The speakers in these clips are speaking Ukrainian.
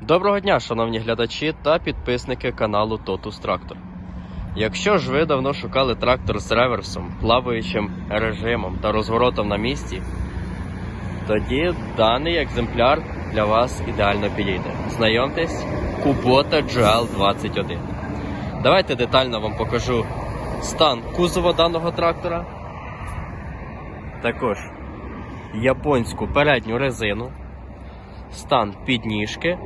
Доброго дня, шановні глядачі та підписники каналу Totus Tractor. Якщо ж ви давно шукали трактор з реверсом, плаваючим режимом та розворотом на місці, тоді даний екземпляр для вас ідеально підійде. Знайомтесь, Kubota GL21. Давайте детально вам покажу стан кузова даного трактора. Також японську передню резину, стан підніжки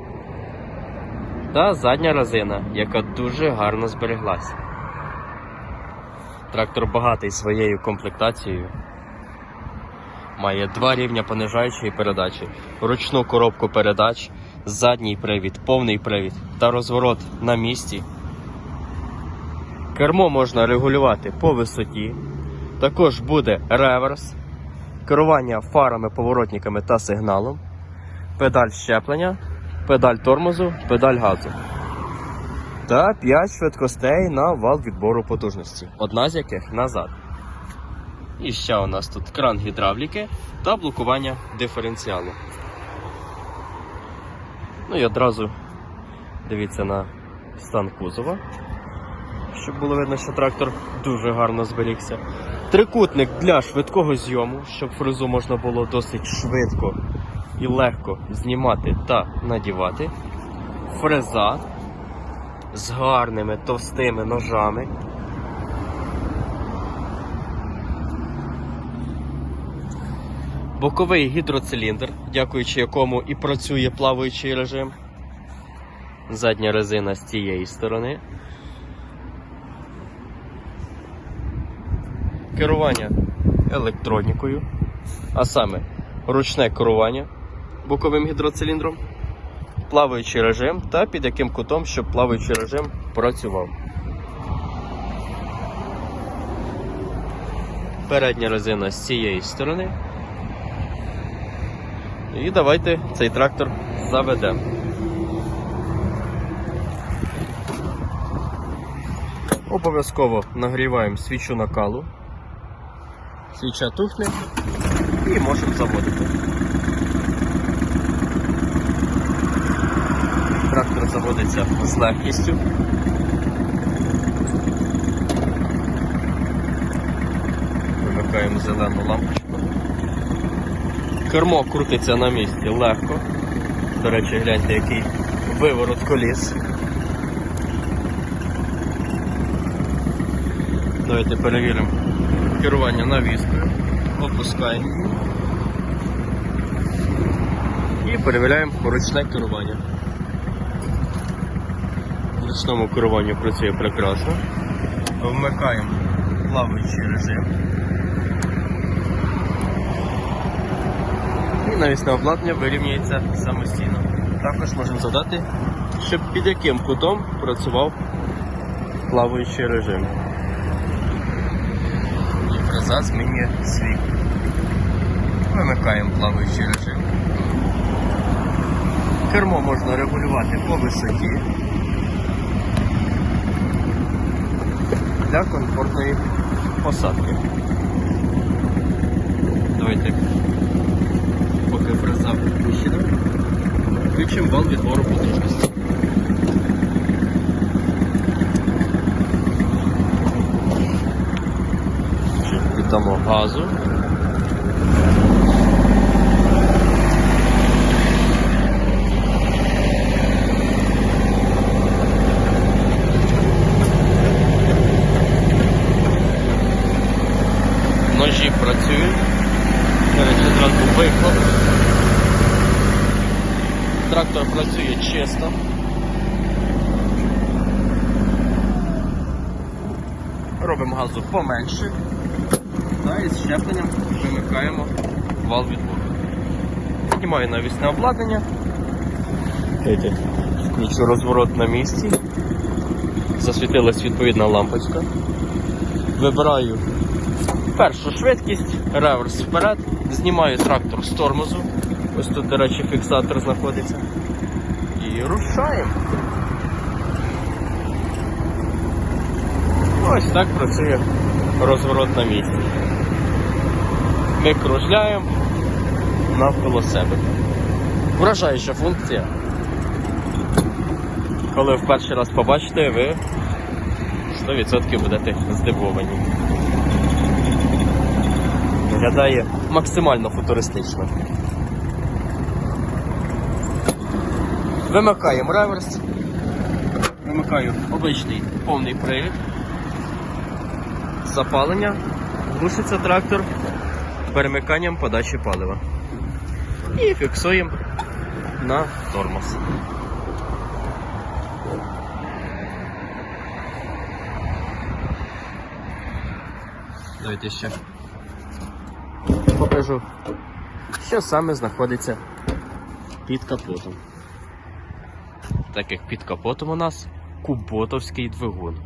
та задня резина, яка дуже гарно збереглася. Трактор багатий своєю комплектацією. Має два рівня понижаючої передачі, ручну коробку передач, задній привід, повний привід та розворот на місці. Кермо можна регулювати по висоті. Також буде реверс, керування фарами, поворотниками та сигналом, педаль щеплення, педаль тормозу, педаль газу. Та 5 швидкостей на вал відбору потужності, одна з яких назад. І ще у нас тут кран гідравліки та блокування диференціалу. Ну і одразу дивіться на стан кузова, щоб було видно, що трактор дуже гарно зберігся. Трикутник для швидкого зйому, щоб фрезу можна було досить швидко і легко знімати та надівати. Фреза з гарними товстими ножами. Боковий гідроциліндр, дякуючи якому і працює плаваючий режим. Задня резина з цієї сторони. Керування електронікою, а саме ручне керування боковим гідроциліндром, плаваючий режим та під яким кутом, щоб плаваючий режим працював. Передня резина з цієї сторони. І давайте цей трактор заведемо. Обов'язково нагріваємо свічу накалу. Свіча тухне і можемо заводити. Заводиться з легкістю. Вимикаємо зелену лампочку. Кермо крутиться на місці легко. До речі, гляньте, який виворот коліс. Давайте перевіримо керування навіскою. Опускаємо. І перевіряємо ручне керування. Ручному керуванні працює прекрасно. Вмикаємо плаваючий режим. І навісне обладнання вирівнюється самостійно. Також можемо задати, щоб під яким кутом працював плаваючий режим. І фреза змінює свій. Вимикаємо плаваючий режим. Кермо можна регулювати по висоті для комфортної посадки. Давайте поки фреза включена, включимо вал відбору потужності. Віддамо газу. Ножі працюють. Речі, зранку вихлоп. Трактор працює чисто. Робимо газу поменше. Та із щепленням вимикаємо вал відбору. Знімаю навісне обладнання. Включу розворот на місці. Засвітилась відповідна лампочка. Вибираю першу швидкість, реверс вперед, знімаю трактор з тормозу. Ось тут, до речі, фіксатор знаходиться. І рушаємо. Ось так працює розворот на місці. Ми кружляємо навколо себе. Вражаюча функція. Коли в перший раз побачите, ви 100% будете здивовані. Виглядає максимально футуристично. Вимикаємо реверс. Вимикаю обичний повний привід. Запалення. Глушиться трактор перемиканням подачі палива. І фіксуємо на тормоз. Давайте ще покажу, що саме знаходиться під капотом. Так як під капотом у нас куботовський двигун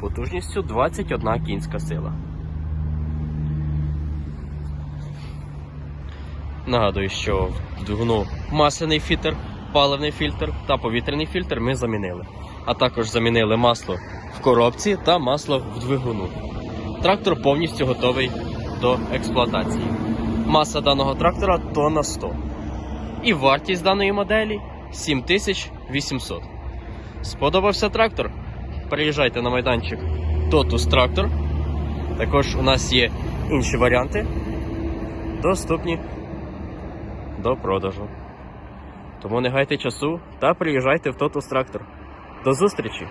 потужністю 21 кінська сила. Нагадую, що в двигуну масляний фільтр, паливний фільтр та повітряний фільтр ми замінили. А також замінили масло в коробці та масло в двигуну. Трактор повністю готовий до експлуатації. Маса даного трактора тонна 100. І вартість даної моделі 7800. Сподобався трактор? Приїжджайте на майданчик Totus Трактор. Також у нас є інші варіанти, доступні до продажу. Тому не гайте часу та приїжджайте в Totus Трактор. До зустрічі!